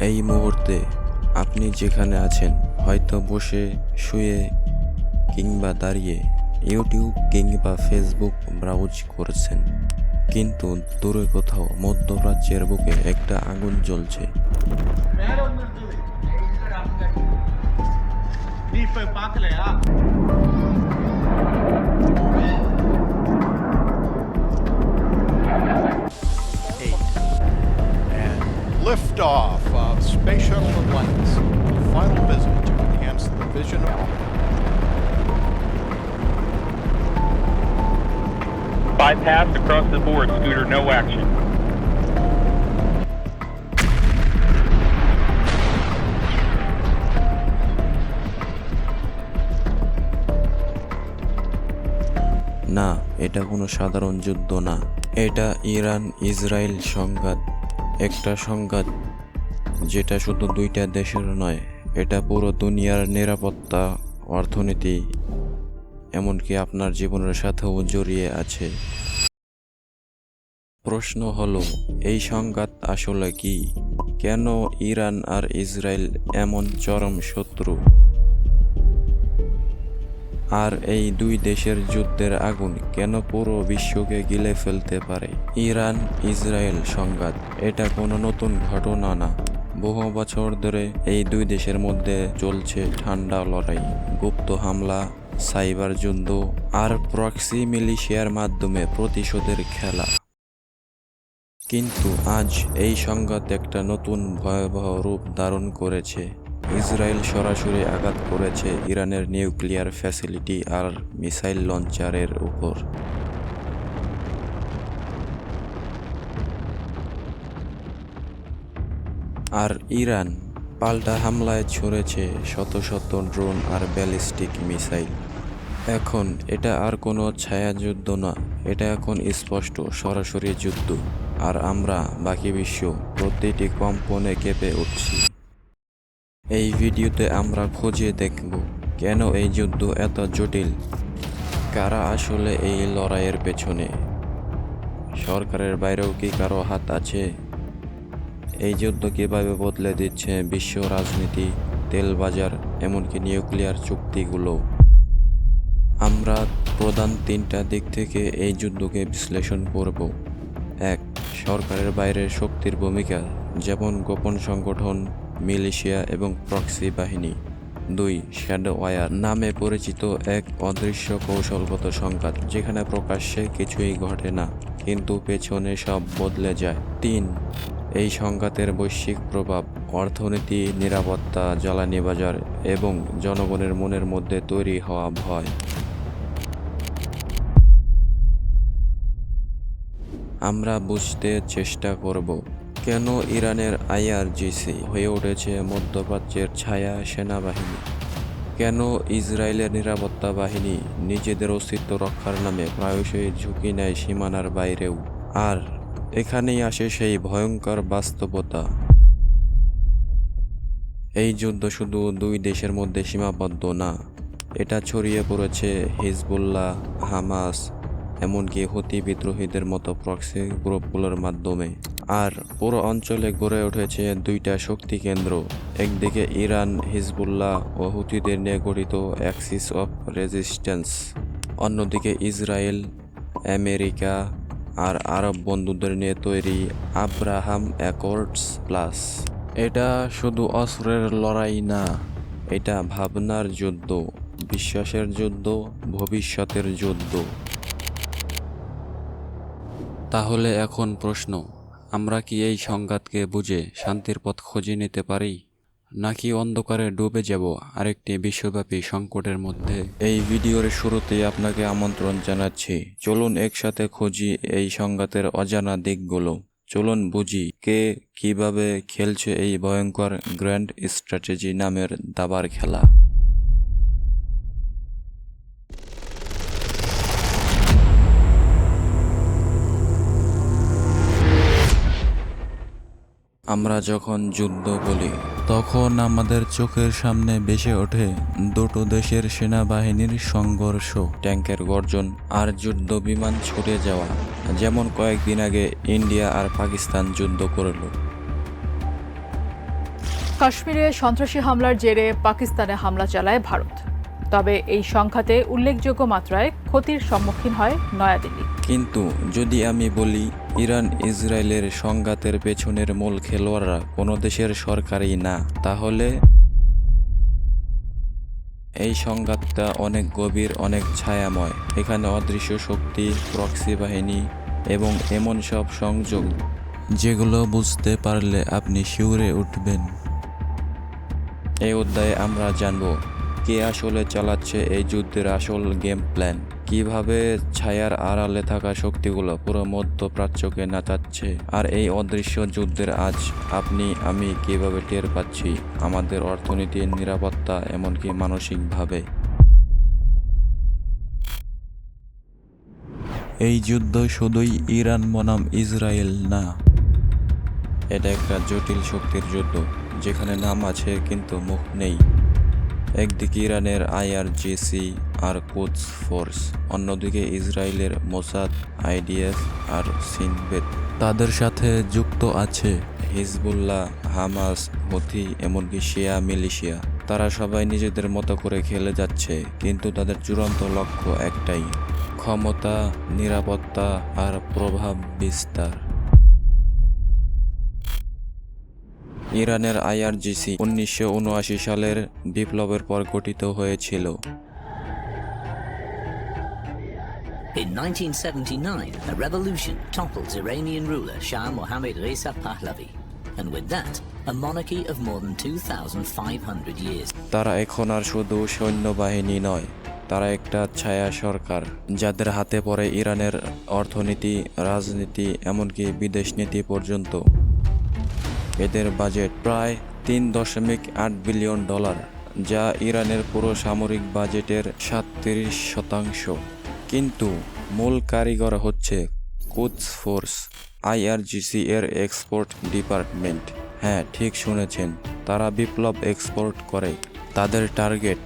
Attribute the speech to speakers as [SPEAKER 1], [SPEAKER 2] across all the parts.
[SPEAKER 1] এই মুহূর্তে আপনি যেখানে আছেন হয়তো বসে শুয়ে কিংবা দাঁড়িয়ে ইউটিউব কিংবা ফেসবুক ব্রাউজ করছেন কিন্তু দূরে কোথাও মধ্যপ্রাচ্যের বুকে একটা আগুন জ্বলছে
[SPEAKER 2] நீ இப்ப பாக்கலையா
[SPEAKER 3] Liftoff of Space Shuttle Atlantis. A final visit to enhance the vision of
[SPEAKER 4] Bypass across the board, Scooter, no action.
[SPEAKER 1] না এটা কোনো সাধারণ যুদ্ধ না এটা ইরান ইসরায়েল সংঘাত একটা সংঘাত, যেটা শুধু দুইটা দেশের নয়, এটা পুরো দুনিয়ার নিরাপত্তা, অর্থনীতি, এমনকি আপনার জীবনের সাথেও জড়িয়ে আছে। প্রশ্ন হলো, এই সংঘাত আসলে কি? কেন ইরান আর ইসরায়েল এমন চরম শত্রু? আর এই দুই দেশের যুদ্ধের আগুন কেন পুরো বিশ্বকে গিলে ফেলতে পারে? ইরান, ইসরায়েল সংঘাত, এটা কোনো নতুন ঘটনা না। বহু বছর ধরে এই দুই দেশের মধ্যে চলছে ঠান্ডা লড়াই, গুপ্ত হামলা, সাইবার যুদ্ধ আর প্রক্সি মিলিশিয়ার মাধ্যমে প্রতিশোধের খেলা। কিন্তু আজ এই সংঘাত একটা নতুন ভয়াবহ রূপ ধারণ করেছে। ইসরায়েল সরাসরি আঘাত করেছে ইরানের নিউক্লিয়ার ফ্যাসিলিটি আর মিসাইল লঞ্চারের উপর। আর ইরান পাল্টা হামলায় ছড়েছে শত শত ড্রোন আর ব্যালিস্টিক মিসাইল। এখন এটা আর কোনো ছায়াযুদ্ধ না, এটা এখন স্পষ্ট সরাসরি যুদ্ধ। আর আমরা বাকি বিশ্ব প্রতিটি কম্পনে কেঁপে উঠছি। এই ভিডিওতে আমরা খুঁজে দেখব কেন এই যুদ্ধ এত জটিল? কারা আসলে এই লড়াইয়ের পেছনে? সরকারের বাইরেও কি কারও হাত আছে? এই যুদ্ধ কীভাবে বদলে দিচ্ছে বিশ্ব রাজনীতি, তেল বাজার, এমনকি নিউক্লিয়ার চুক্তিগুলো? আমরা প্রধান তিনটা দিক থেকে এই যুদ্ধকে বিশ্লেষণ করব। এক, সরকারের বাইরের শক্তির ভূমিকা, যেমন গোপন সংগঠন মিলিশিয়া এবং প্রক্সি বাহিনী। দুই শ্যাডো ওয়ার নামে পরিচিত এক অদৃশ্য কৌশলগত সংঘাত, যেখানে প্রকাশ্যে কিছুই ঘটে না, কিন্তু পেছনে সব বদলে যায়। তিন, এই সংঘাতের বৈশ্বিক প্রভাব, অর্থনীতি, নিরাপত্তা, জ্বালানি বাজার এবং জনগণের মনের মধ্যে তৈরি হওয়া ভয়। আমরা বুঝতে চেষ্টা করব কেন ইরানের আইআরজিসি হয়ে উঠেছে মধ্যপ্রাচ্যের ছায়া সেনাবাহিনী? কেন ইসরায়েলের নিরাপত্তা বাহিনী নিজেদের অস্তিত্ব রক্ষার নামে প্রায়শই ঝুঁকি নেয় সীমানার বাইরেও? আর এখানেই আসে সেই ভয়ঙ্কর বাস্তবতা। এই যুদ্ধ শুধু দুই দেশের মধ্যে সীমাবদ্ধ না, এটা ছড়িয়ে পড়েছে হিজবুল্লাহ, হামাস, এমনকি হতি বিদ্রোহীদের মতো প্রক্সি গ্রুপগুলোর মাধ্যমে। আর পুরো অঞ্চলে গড়ে উঠেছে দুইটা শক্তি কেন্দ্র। একদিকে ইরান, হিজবুল্লাহ ও হুতিদের নিয়ে গঠিত অ্যাক্সিস অফ রেজিস্ট্যান্স। অন্যদিকে ইসরায়েল, আমেরিকা আর আরব বন্ধুদের নিয়ে তৈরি আব্রাহাম অ্যাকর্ডস প্লাস। এটা শুধু অস্ত্রের লড়াই না, এটা ভাবনার যুদ্ধ, বিশ্বাসের যুদ্ধ, ভবিষ্যতের যুদ্ধ। তাহলে এখন প্রশ্ন আমরা কি এই সংঘাতকে বুঝে শান্তির পথ খুঁজে নিতে পারি? নাকি অন্ধকারে ডুবে যাব আরেকটি বিশ্বব্যাপী সংকটের মধ্যে? এই ভিডিওর শুরুতেই আপনাকে আমন্ত্রণ জানাচ্ছি। চলুন একসাথে খুঁজি এই সংঘাতের অজানা দিকগুলো। চলুন বুঝি কে কীভাবে খেলছে এই ভয়ঙ্কর গ্র্যান্ড স্ট্র্যাটেজি নামের দাবার খেলা। আমরা যখন যুদ্ধ বলি তখন আমাদের চোখের সামনে ভেসে ওঠে দুটো দেশের সেনাবাহিনীর সংঘর্ষ। ট্যাঙ্কের গর্জন আর যুদ্ধ বিমান ছুটে যাওয়া যেমন কয়েকদিন আগে ইন্ডিয়া আর পাকিস্তান যুদ্ধ করল।
[SPEAKER 2] কাশ্মীরে সন্ত্রাসী হামলার জেরে পাকিস্তানে হামলা চালায় ভারত। তবে এই সংখ্যাতে উল্লেখযোগ্য মাত্রায় ক্ষতির সম্মুখীন হয় নয়াদিল্লি।
[SPEAKER 1] কিন্তু যদি আমি বলি ইরান ইসরায়েলের সংঘাতের পেছনের মূল খেলোয়াড়রা কোনো দেশের সরকারই না। তাহলে এই সংঘাতটা অনেক গভীর, অনেক ছায়াময়। এখানে অদৃশ্য শক্তি, প্রক্সি বাহিনী এবং এমন সব সংযোগ যেগুলো বুঝতে পারলে আপনি শিউরে উঠবেন। এই অধ্যায়ে আমরা জানব কে আসলে চালাচ্ছে এই যুদ্ধের আসল গেম প্ল্যান কীভাবে ছায়ার আড়ালে থাকা শক্তিগুলো পুরো মধ্যপ্রাচ্যকে নাচাচ্ছে? আর এই অদৃশ্য যুদ্ধের আজ আপনি, আমি কীভাবে টের পাচ্ছি? আমাদের অর্থনীতির নিরাপত্তা এমনকি মানসিকভাবে। এই যুদ্ধ শুধুই ইরান বনাম ইসরায়েল না। এটা একটা জটিল শক্তির যুদ্ধ, যেখানে নাম আছে কিন্তু মুখ নেই। একদিকে ইরানের আইআরজিসি আর কুদস ফোর্স, অন্যদিকে ইসরায়েলের মোসাদ, আইডিএফ আর সিনবেদ। তাদের সাথে যুক্ত আছে হিজবুল্লাহ, হামাস, হথি, এমনকি শিয়া মিলিশিয়া। তারা সবাই নিজেদের মতো করে খেলে যাচ্ছে, কিন্তু তাদের চূড়ান্ত লক্ষ্য একটাই, ক্ষমতা, নিরাপত্তা আর প্রভাব বিস্তার। ইরানের আইআরজিসি উনিশশো উনআশি সালের বিপ্লবের পর গঠিত হয়েছিল
[SPEAKER 5] In 1979, a revolution topples Iranian ruler Shah Mohammad Reza Pahlavi, and with that, a monarchy of more than 2,500 years.
[SPEAKER 1] তারা এখন আর শুধু সৈন্যবাহিনী নয় তারা একটা ছায়া সরকার যাদের হাতে পড়ে ইরানের অর্থনীতি রাজনীতি এমনকি বিদেশ নীতি পর্যন্ত এদের বাজেট প্রায় তিন দশমিক আট বিলিয়ন ডলার, যা ইরানের পুরো সামরিক বাজেটের সাতত্রিশ শতাংশ। কিন্তু মূল কারিগর হচ্ছে কুদস ফোর্স, আইআরজিসি এর এক্সপোর্ট ডিপার্টমেন্ট। হ্যাঁ ঠিক শুনেছেন, তারা বিপ্লব এক্সপোর্ট করে। তাদের টার্গেট,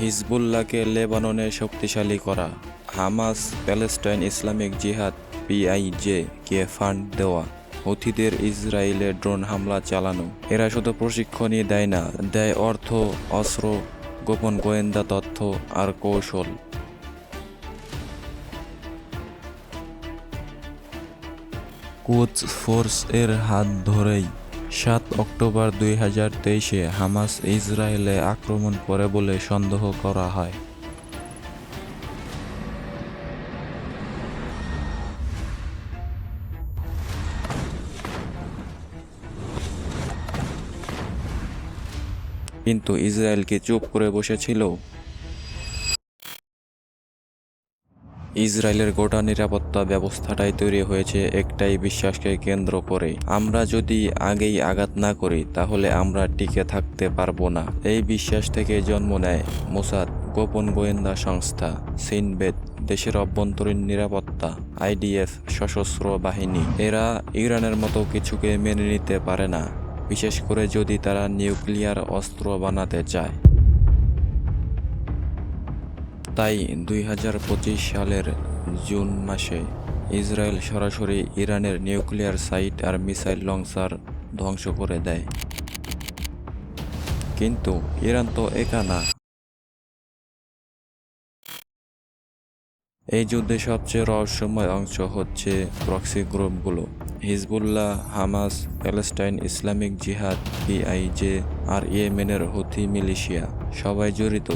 [SPEAKER 1] হিজবুল্লাহকে লেবাননে শক্তিশালী করা। Hamas Palestine Islamic Jihad PIJ কে ফান্ড দেওয়া। হুথিদের ইসরায়েলে ড্রোন হামলা চালানো। এরা শুধু প্রশিক্ষণই দেয় না, দেয় অর্থ, অস্ত্র, গোপন গোয়েন্দা তথ্য আর কৌশল। কোচ ফোর্স এর হাত ধরেই সাত অক্টোবর দুই হাজার তেইশে হামাস ইসরায়েলে আক্রমণ করে বলে সন্দেহ করা হয়। কিন্তু ইসরায়েল কি চুপ করে বসেছিল। ইসরায়েলের গোটা নিরাপত্তা ব্যবস্থাটাই তৈরি হয়েছে একটাই বিশ্বাসকে কেন্দ্র করে। আমরা যদি আগেই আঘাত না করি, তাহলে আমরা টিকে থাকতে পারব না। এই বিশ্বাস থেকে জন্ম নেয় মোসাদ, গোপন গোয়েন্দা সংস্থা, সিনবেদ, দেশের অভ্যন্তরীণ নিরাপত্তা, আইডিএফ, সশস্ত্র বাহিনী। এরা ইরানের মতো কিছুকে মেনে নিতে পারে না। বিশেষ করে যদি তারা নিউক্লিয়ার অস্ত্র বানাতে চায়। তাই দুই হাজার পঁচিশ সালের জুন মাসে ইসরায়েল সরাসরি ইরানের নিউক্লিয়ার সাইট আর মিসাইল লঞ্চার ধ্বংস করে দেয়। কিন্তু ইরান তো একা না। এই যুদ্ধে সবচেয়ে রহস্যময় অংশ হচ্ছে proxy গ্রুপগুলো। Hezbollah, Hamas, Palestine Islamic Jihad PIJ আর ইয়েমেনের হুথি মিলিশিয়া সবাই জড়িত।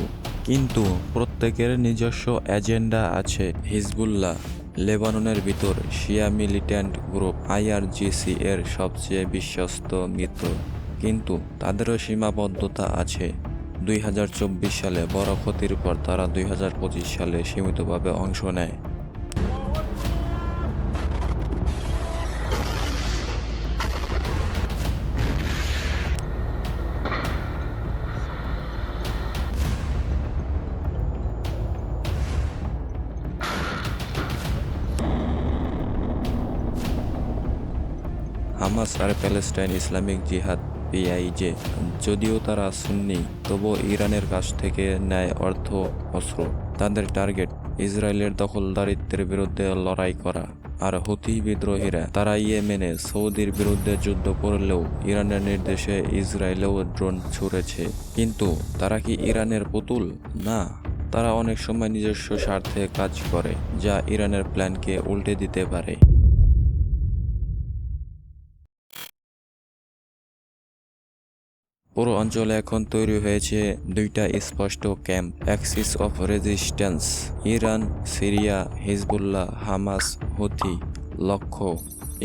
[SPEAKER 1] কিন্তু প্রত্যেকের নিজস্ব এজেন্ডা আছে হিজবুল্লাহ, লেবাননের ভিতর শিয়া মিলিট্যান্ট গ্রুপ আইআরজিসি এর সবচেয়ে বিশ্বস্ত মিত্র। কিন্তু তাদেরও সীমাবদ্ধতা আছে। দুই হাজার চব্বিশ সালে বড় ক্ষতির পর তারা দুই হাজার পঁচিশ সালে সীমিতভাবে অংশ নেয়। হামাস আর প্যালেস্টাইন ইসলামিক জিহাদ পিআইজে যদিও তারা সুন্নি, তবুও ইরানের কাছ থেকে নেয় অর্থ অস্ত্র। তাদের টার্গেট, ইসরায়েলের দখলদারিত্বের বিরুদ্ধে লড়াই করা। আর হুথি বিদ্রোহীরা, তারা ইয়েমেনে সৌদির বিরুদ্ধে যুদ্ধ করলেও ইরানের নির্দেশে ইসরায়েলেও ড্রোন ছুড়েছে। কিন্তু তারা কি ইরানের পুতুল? না। তারা অনেক সময় নিজস্ব স্বার্থে কাজ করে, যা ইরানের প্ল্যানকে উল্টে দিতে পারে। পুরো অঞ্চলে এখন তৈরি হয়েছে দুইটা স্পষ্ট camp, axis of resistance, Iran, Syria, Hezbollah, Hamas, Houthi, লক্ষ্য,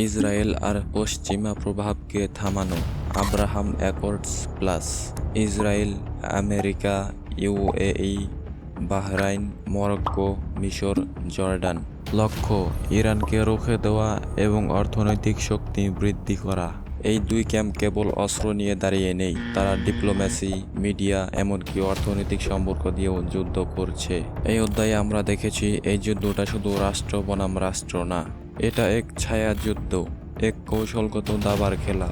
[SPEAKER 1] ইসরায়েল আর পশ্চিমা প্রভাবকে থামানো, Abraham accords plus, Israel, America, UAE, Bahrain, Morocco, মিশর, জর্ডান, লক্ষ্য, ইরানকে রুখে দেওয়া এবং অর্থনৈতিক শক্তি বৃদ্ধি করা। এই দুই ক্যাম্প কেবল অস্ত্র নিয়ে দাঁড়িয়ে নেই, তারা ডিপ্লোম্যাসি, মিডিয়া, এমনকি অর্থনৈতিক সম্পর্ক দিয়েও যুদ্ধ করছে। এই অধ্যায়ে আমরা দেখেছি, এই যুদ্ধটা শুধু রাষ্ট্র বনাম রাষ্ট্র না, এটা এক ছায়া যুদ্ধ, এক কৌশলগত দাবার খেলা,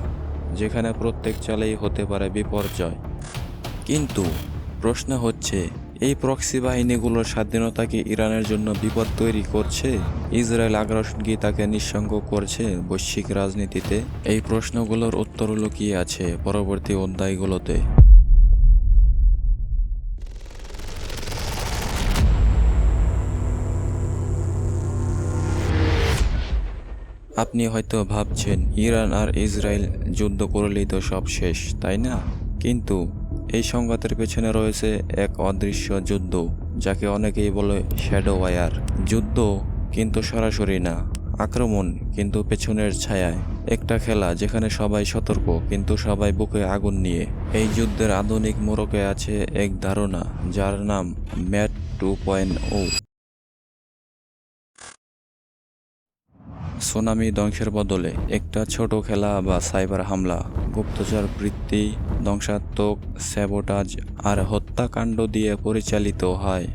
[SPEAKER 1] যেখানে প্রত্যেক চালেই হতে পারে বিপর্যয়। কিন্তু প্রশ্ন হচ্ছে এই প্রক্সি বাহিনীগুলোর স্বাধীনতা কি ইরানের জন্য বিপদ তৈরি করছে, ইসরায়েল আগ্রাসন কি তাকে নিঃসঙ্গ করছে বৈশ্বিক রাজনীতিতে। এই প্রশ্নগুলোর উত্তর লুকিয়ে আছে পরবর্তী অধ্যায়গুলোতে। আপনি হয়তো ভাবছেন, ইরান আর ইসরায়েল যুদ্ধ করলেই তো সব শেষ, তাই না? কিন্তু এই সংঘাতের পেছনে রয়েছে এক অদৃশ্য যুদ্ধ, যাকে অনেকেই বলে শ্যাডো ওয়ার যুদ্ধ কিন্তু সরাসরি না, আক্রমণ কিন্তু পেছনের ছায়ায়। একটা খেলা যেখানে সবাই সতর্ক, কিন্তু সবাই বুকে আগুন নিয়ে। এই যুদ্ধের আধুনিক মোড়কে আছে এক ধারণা, যার নাম MAD two point o. Tsunami ধ্বংসের বদলে একটা ছোট খেলা বা সাইবার হামলা, গুপ্তচর বৃত্তি, ধ্বংসাত্মক স্যাবোটাজ আর হত্যাকাণ্ড দিয়ে পরিচালিত হয়।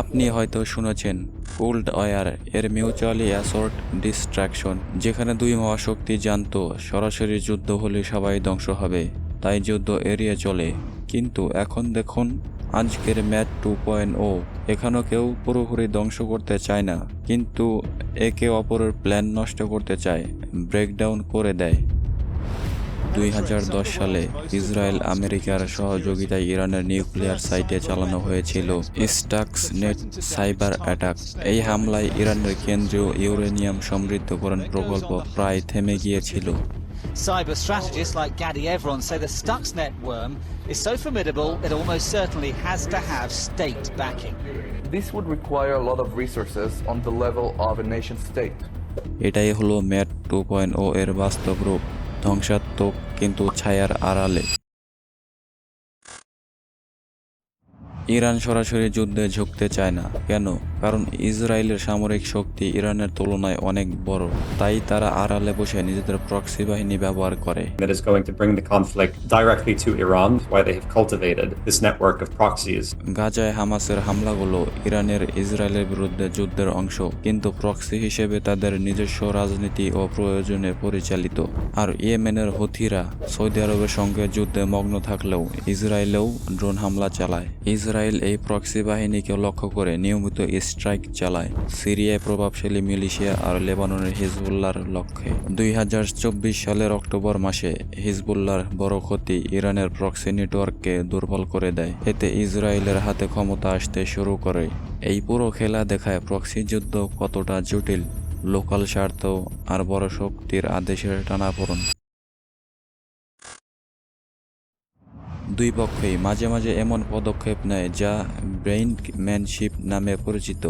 [SPEAKER 1] আপনি হয়তো শুনেছেন কোল্ড ওয়ার এর মিউচুয়ালি অ্যাসর্ট ডিস্ট্রাকশন, যেখানে দুই মহাশক্তি জানতো সরাসরি যুদ্ধ হলে সবাই ধ্বংস হবে, তাই যুদ্ধ এড়িয়ে চলে। কিন্তু এখন দেখুন আজকের ম্যাট টু পয়েন্ট ও। এখানেও কেউ পুরোপুরি ধ্বংস করতে চায় না, কিন্তু একে অপরের প্ল্যান নষ্ট করতে চায়, ব্রেকডাউন করে দেয়। দুই হাজার দশ সালে ইসরায়েল আমেরিকার সহযোগিতায় ইরানের নিউক্লিয়ার সাইটে চালানো হয়েছিল স্টাক্স নেট সাইবার অ্যাটাক। এই হামলায় ইরানের কেন্দ্রীয় ইউরেনিয়াম সমৃদ্ধকরণ প্রকল্প প্রায় থেমে গিয়েছিল।
[SPEAKER 6] Cyber strategists like Gadi Evron say the Stuxnet worm is so formidable it almost certainly has to have state backing.
[SPEAKER 7] This would require a lot of resources on the level of a nation state.
[SPEAKER 1] এটাই হলো mat two point ও এর বাস্তব রূপ ধ্বংসাত্মক কিন্তু ছায়ার আড়ালে Iran সরাসরি যুদ্ধে ঝুঁকতে চায় না। কেন? কারণ ইসরায়েলের সামরিক শক্তি ইরানের তুলনায় অনেক বড়। তাই তারা আড়ালে বসে নিজেদের প্রক্সি বাহিনী ব্যবহার করে।
[SPEAKER 8] That is going to bring the conflict directly to Iran, why they have cultivated this network of proxies.
[SPEAKER 1] গাজায় হামাসের হামলাগুলো ইরানের ইসরায়েলের বিরুদ্ধে যুদ্ধের অংশ কিন্তু প্রক্সি হিসেবে তাদের নিজস্ব রাজনীতি ও প্রয়োজনে পরিচালিত। আর ইয়েমেনের হুথিরা সৌদি আরবের সঙ্গে যুদ্ধে মগ্ন থাকলেও ইসরায়েলেও ড্রোন হামলা চালায়। ইসরায়েল এই প্রক্সি বাহিনীকে লক্ষ্য করে নিয়মিত স্ট্রাইক চালায়। সিরিয়ায় প্রভাবশালী মিলিশিয়া আর লেবাননের হিজবুল্লার লক্ষ্যে। দুই হাজার চব্বিশ সালের অক্টোবর মাসে হিজবুল্লাহর বড় ক্ষতি ইরানের প্রক্সি নেটওয়ার্ককে দুর্বল করে দেয়। এতে ইসরায়েলের হাতে ক্ষমতা আসতে শুরু করে। এই পুরো খেলা দেখায় প্রক্সি যুদ্ধ কতটা জটিল, লোকাল স্বার্থ আর বড় শক্তির আদেশের টানাপোড়ন। দুই পক্ষই মাঝে মাঝে এমন পদক্ষেপ নেয় যা ব্রেইনম্যানশিপ নামে পরিচিত,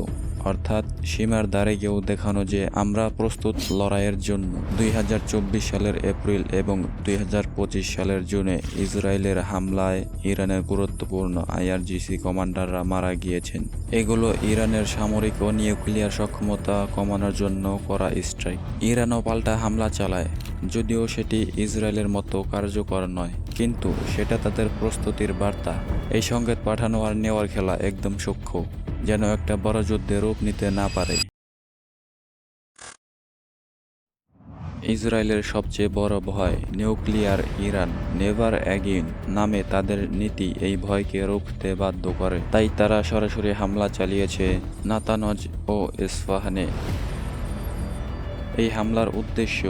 [SPEAKER 1] অর্থাৎ সীমার দ্বারে গিয়েও দেখানো যে আমরা প্রস্তুত লড়াইয়ের জন্য। দুই হাজার চব্বিশ সালের এপ্রিল এবং দুই হাজার পঁচিশ সালের জুনে ইসরায়েলের হামলায় ইরানের গুরুত্বপূর্ণ আইআরজিসি কমান্ডাররা মারা গিয়েছেন। এগুলো ইরানের সামরিক ও নিউক্লিয়ার সক্ষমতা কমানোর জন্য করা স্ট্রাইক ইরানও পাল্টা হামলা চালায়। যদিও সেটি ইসরায়েলের মতো কার্যকর নয়, কিন্তু সেটা তাদের প্রস্তুতির বার্তা। এই সংকেত পাঠানো আর নেওয়ার খেলা একদম সূক্ষ্ম, যেন একটা বড় যুদ্ধে রূপ নিতে না পারে। ইসরায়েলের সবচেয়ে বড় ভয় নিউক্লিয়ার ইরান, নেভার অ্যাগিন নামে তাদের নীতি এই ভয়কে রুখতে বাধ্য করে। তাই তারা সরাসরি হামলা চালিয়েছে নাতানজ ও ইস্ফাহানে এই হামলার উদ্দেশ্য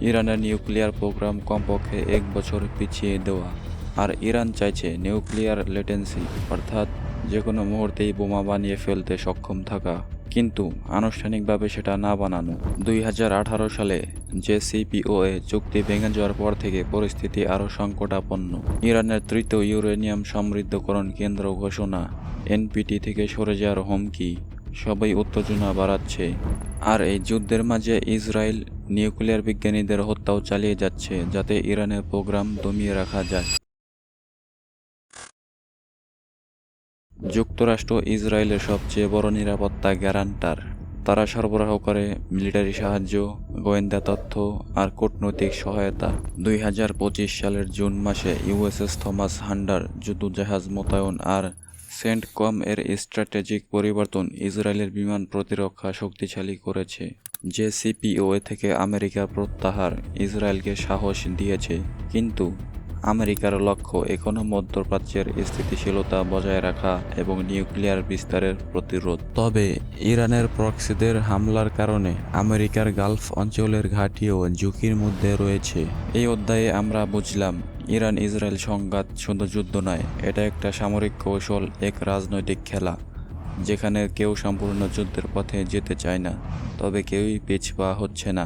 [SPEAKER 1] ইরানের নিউক্লিয়ার প্রোগ্রাম কমপক্ষে এক বছর পিছিয়ে দেওয়া। আর ইরান চাইছে নিউক্লিয়ার লেটেন্সি, অর্থাৎ যে কোনো মুহূর্তেই বোমা বানিয়ে ফেলতে সক্ষম থাকা। কিন্তু আনুষ্ঠানিকভাবে সেটা না বানানো। দুই হাজার আঠারো সালে যে সিপিওএ চুক্তি ভেঙে যাওয়ার পর থেকে পরিস্থিতি আরও সংকটাপন্ন। ইরানের তৃতীয় ইউরেনিয়াম সমৃদ্ধকরণ কেন্দ্র ঘোষণা, এনপিটি থেকে সরে যাওয়ার হুমকি। সবাই উত্তেজনা বাড়াচ্ছে। আর এই যুদ্ধের মাঝে ইসরায়েল নিউক্লিয়ার বিজ্ঞানীদের হত্যাও চালিয়ে যাচ্ছে, যাতে ইরানের প্রোগ্রাম দমিয়ে রাখা যায়। যুক্তরাষ্ট্র ইসরায়েলের সবচেয়ে বড় নিরাপত্তা গ্যারান্টার। তারা সরবরাহ করে মিলিটারি সাহায্য, গোয়েন্দা তথ্য আর কূটনৈতিক সহায়তা। দুই হাজার পঁচিশ সালের জুন মাসে ইউএসএস থমাস হান্ডার, যুদ্ধজাহাজ মোতায়েন আর সেন্ট কম এর স্ট্র্যাটেজিক পরিবর্তন ইসরায়েলের বিমান প্রতিরক্ষা শক্তিশালী করেছে। যে সিপিওএ থেকে আমেরিকার প্রত্যাহার ইসরায়েলকে সাহস দিয়েছে, কিন্তু আমেরিকার লক্ষ্য এখনও মধ্যপ্রাচ্যের স্থিতিশীলতা বজায় রাখা এবং নিউক্লিয়ার বিস্তারের প্রতিরোধ। তবে ইরানের প্রক্সিদের হামলার কারণে আমেরিকার গালফ অঞ্চলের ঘাঁটিও ঝুঁকির মধ্যে রয়েছে। এই অধ্যায়ে আমরা বুঝলাম ইরান ইসরায়েল সংঘাত শুধু যুদ্ধ নয়, এটা একটা সামরিক কৌশল, এক রাজনৈতিক খেলা, যেখানে কেউ সম্পূর্ণ যুদ্ধের পথে যেতে চায় না, তবে কেউই পিছপা হচ্ছে না।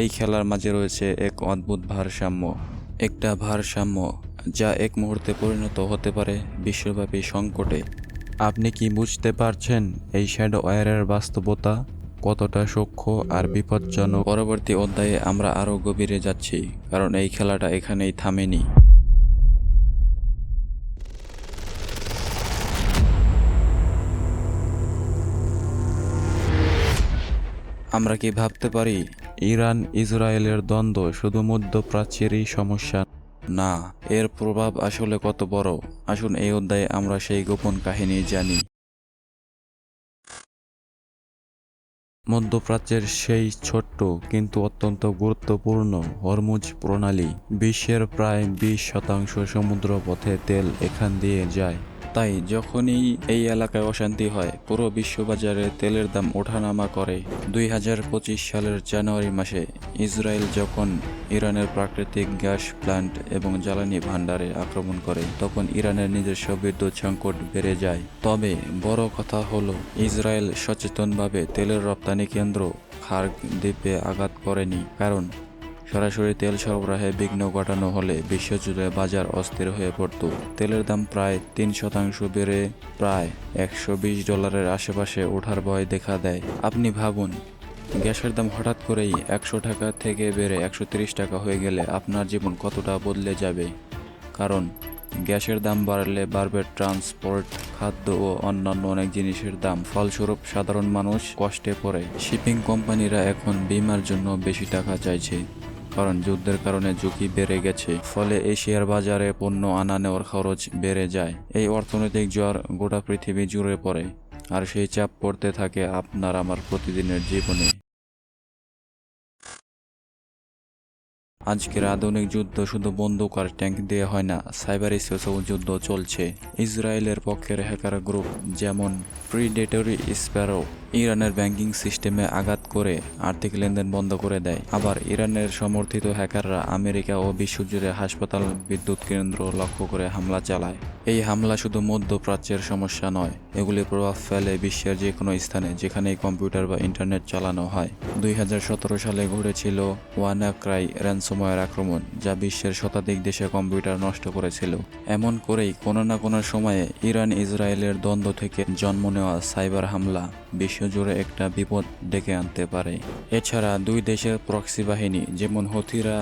[SPEAKER 1] এই খেলার মাঝে রয়েছে এক অদ্ভুত ভারসাম্য, একটা ভারসাম্য যা এক মুহূর্তে পরিণত হতে পারে বিশ্বব্যাপী সংকটে। আপনি কি বুঝতে পারছেন এই শ্যাডো ওয়ারের বাস্তবতা কতটা সূক্ষ্ম আর বিপজ্জনক? পরবর্তী অধ্যায়ে আমরা আরও গভীরে যাচ্ছি, কারণ এই খেলাটা এখানেই থামেনি। আমরা কি ভাবতে পারি, ইরান, ইসরায়েলের দ্বন্দ্ব শুধু মধ্যপ্রাচ্যেরই সমস্যা? না, এর প্রভাব আসলে কত বড়? আসুন এই অধ্যায়ে আমরা সেই গোপন কাহিনী জানি। মধ্যপ্রাচ্যের সেই ছোট্ট কিন্তু অত্যন্ত গুরুত্বপূর্ণ হরমুজ প্রণালী বিশ্বের প্রায় বিশ শতাংশ সমুদ্র পথে তেল এখান দিয়ে যায়। তাই যখনই এই এলাকায় অশান্তি হয়, পুরো বিশ্ববাজারে তেলের দাম ওঠানামা করে। দুই হাজার পঁচিশ সালের জানুয়ারি মাসে ইসরায়েল যখন ইরানের প্রাকৃতিক গ্যাস প্ল্যান্ট এবং জ্বালানি ভাণ্ডারে আক্রমণ করে, তখন ইরানের নিজস্ব বিদ্যুৎ সংকট বেড়ে যায়। তবে বড় কথা হলো, ইসরায়েল সচেতনভাবে তেলের রপ্তানি কেন্দ্র খার্গ দ্বীপে আঘাত করেনি, কারণ সরাসরি তেল সরবরাহে বিঘ্ন ঘটানো হলে বিশ্বজুড়ে বাজার অস্থির হয়ে পড়ত। তেলের দাম প্রায় তিন শতাংশ বেড়ে প্রায় একশো বিশ ডলারের আশেপাশে ওঠার ভয় দেখা দেয়। আপনি ভাবুন, গ্যাসের দাম হঠাৎ করেই একশো টাকা থেকে বেড়ে একশো টাকা হয়ে গেলে আপনার জীবন কতটা বদলে যাবে? কারণ, গ্যাসের দাম বাড়লে বাড়বে ট্রান্সপোর্ট, খাদ্য ও অন্যান্য অনেক জিনিসের দাম ফলস্বরূপ সাধারণ মানুষ কষ্টে পড়ে। শিপিং কোম্পানিরা এখন বিমার জন্য বেশি টাকা চাইছে। কারণ যুদ্ধের কারণে ঝুঁকি বেড়ে গেছে। ফলে এশিয়ার বাজারে পণ্য আনা নেওয়ার খরচ বেড়ে যায়। এই অর্থনৈতিক জ্বর গোটা পৃথিবী জুড়ে পড়ে। আর সেই চাপ পড়তে থাকে আপনার আমার প্রতিদিনের জীবনে। আজকের আধুনিক যুদ্ধ শুধু বন্দুক আর ট্যাঙ্ক দিয়ে হয় না, সাইবার স্পেসেও যুদ্ধ চলছে। ইসরায়েলের পক্ষের হ্যাকার গ্রুপ যেমন প্রিডেটরি স্প্যারো ইরানের ব্যাংকিং সিস্টেমে আঘাত করে আর্থিক লেনদেন বন্ধ করে দেয়। আবার ইরানের সমর্থিত হ্যাকাররা আমেরিকা ও বিশ্বজুড়ে হাসপাতাল, বিদ্যুৎ কেন্দ্র লক্ষ্য করে হামলা চালায়। এই হামলা শুধু মধ্যপ্রাচ্যের সমস্যা নয়, এগুলি প্রভাব ফেলে বিশ্বের যে কোনো স্থানে যেখানেই কম্পিউটার বা ইন্টারনেট চালানো হয়। দুই হাজার সতেরো সালে ঘটেছিল ওয়ানাক্রাই র্যানসময়ের আক্রমণ, যা বিশ্বের শতাধিক দেশে কম্পিউটার নষ্ট করেছিল। এমন করেই কোনো না কোনো সময়ে ইরান ইসরায়েলের দ্বন্দ্ব থেকে জন্ম নেওয়া সাইবার হামলা বিশ্বজুড়ে একটা বিপদ ডেকে আনতে পারে। এছাড়া দুই দেশের প্রক্সি বাহিনী, যেমন হথিরা,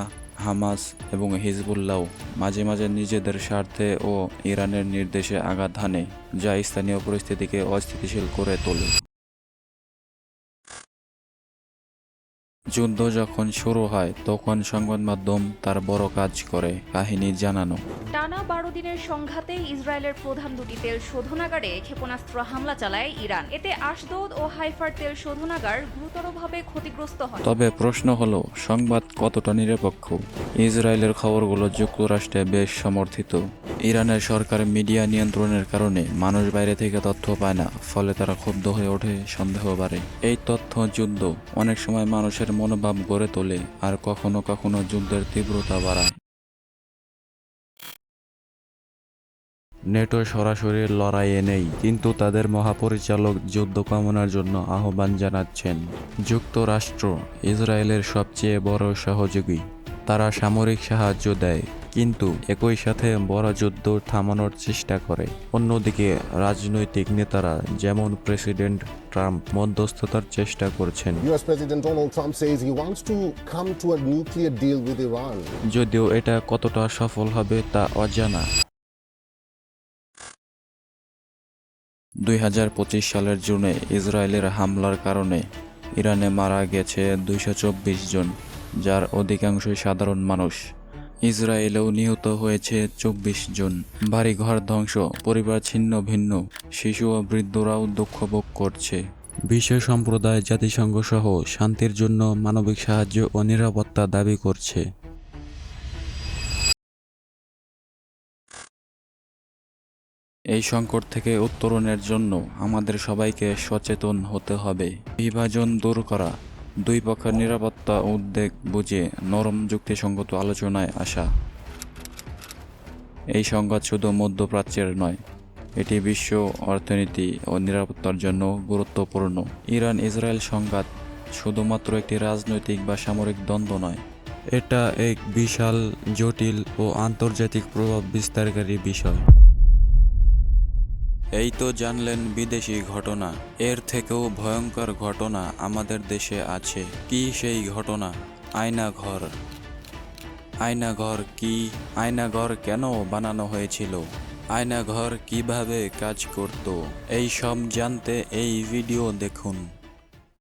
[SPEAKER 1] হামাস এবং হিজবুল্লাহ মাঝে মাঝে নিজেদের স্বার্থে ও ইরানের নির্দেশে আঘাত হানে, যা স্থানীয় পরিস্থিতিকে অস্থিতিশীল করে তোলে। যুদ্ধ যখন শুরু হয় তখন সংবাদ মাধ্যম তার বড় কাজ করে কাহিনী জানানো।
[SPEAKER 9] টানা বারো দিনের সংঘাতে ইসরায়েলের প্রধান দুটি তেল শোধনাগারে ক্ষেপণাস্ত্র হামলা চালায় ইরান। এতে আশদোদ ও হাইফার তেল শোধনাগার গুরুতরভাবে ক্ষতিগ্রস্ত হয়।
[SPEAKER 1] তবে প্রশ্ন হলো সংবাদ কতটা নিরপেক্ষ? ইসরায়েলের খবরগুলো যুক্তরাষ্ট্রে বেশ সমর্থিত। ইরানের সরকার মিডিয়া নিয়ন্ত্রণের কারণে মানুষ বাইরে থেকে তথ্য পায় না ফলে তারা ক্ষুব্ধ হয়ে ওঠে সন্দেহ বাড়ে। এই তথ্য যুদ্ধ অনেক সময় মানুষের মনোভাব গড়ে তোলে আর কখনো কখনো যুদ্ধের তীব্রতা বাড়ায়। নেটো সরাসরি লড়াইয়ে নেই, কিন্তু তাদের মহাপরিচালক যুদ্ধ কামনার জন্য আহ্বান জানাচ্ছেন। যুক্তরাষ্ট্র, ইসরায়েলের সবচেয়ে বড় সহযোগী। তারা সামরিক সাহায্য দেয় কিন্তু একই সাথে বড় যুদ্ধ থামানোর চেষ্টা করে। অন্যদিকে রাজনৈতিক নেতারা যেমন প্রেসিডেন্ট ট্রাম্প মধ্যস্থতার চেষ্টা করছেন. যদিও এটা কতটা সফল হবে তা অজানা। দুই হাজার পঁচিশ সালের জুনে ইসরায়েলের হামলার কারণে ইরানে মারা গেছে দুইশো চব্বিশ জন। যার অধিকাংশই সাধারণ মানুষ। ইসরায়েলেও নিহত হয়েছে চব্বিশ জন। বাড়িঘর ধ্বংস পরিবার ছিন্ন ভিন্ন শিশু ও বৃদ্ধরাও দুঃখ ভোগ করছে। বিশ্ব সম্প্রদায় জাতিসংঘ সহ শান্তির জন্য মানবিক সাহায্য ও নিরাপত্তা দাবি করছে। এই সংকট থেকে উত্তরণের জন্য আমাদের সবাইকে সচেতন হতে হবে। বিভাজন দূর করা। দুই পক্ষের নিরাপত্তা উদ্বেগ বুঝে নরম যুক্তিসঙ্গত আলোচনায় আসা। এই সংঘাত শুধু মধ্যপ্রাচ্যের নয়, এটি বিশ্ব অর্থনীতি ও নিরাপত্তার জন্য গুরুত্বপূর্ণ। ইরান ইসরায়েল সংঘাত শুধুমাত্র একটি রাজনৈতিক বা সামরিক দ্বন্দ্ব নয়, এটা এক বিশাল, জটিল ও আন্তর্জাতিক প্রভাব বিস্তারকারী বিষয়। এই তো জানলেন বিদেশি ঘটনা। এর থেকেও ভয়ঙ্কর ঘটনা আমাদের দেশে আছে। কি সেই ঘটনা? আয়নাঘর। আয়নাঘর কি? আয়নাঘর কেন বানানো হয়েছিল? আয়নাঘর কীভাবে কাজ করত? এই সব জানতে এই ভিডিও দেখুন।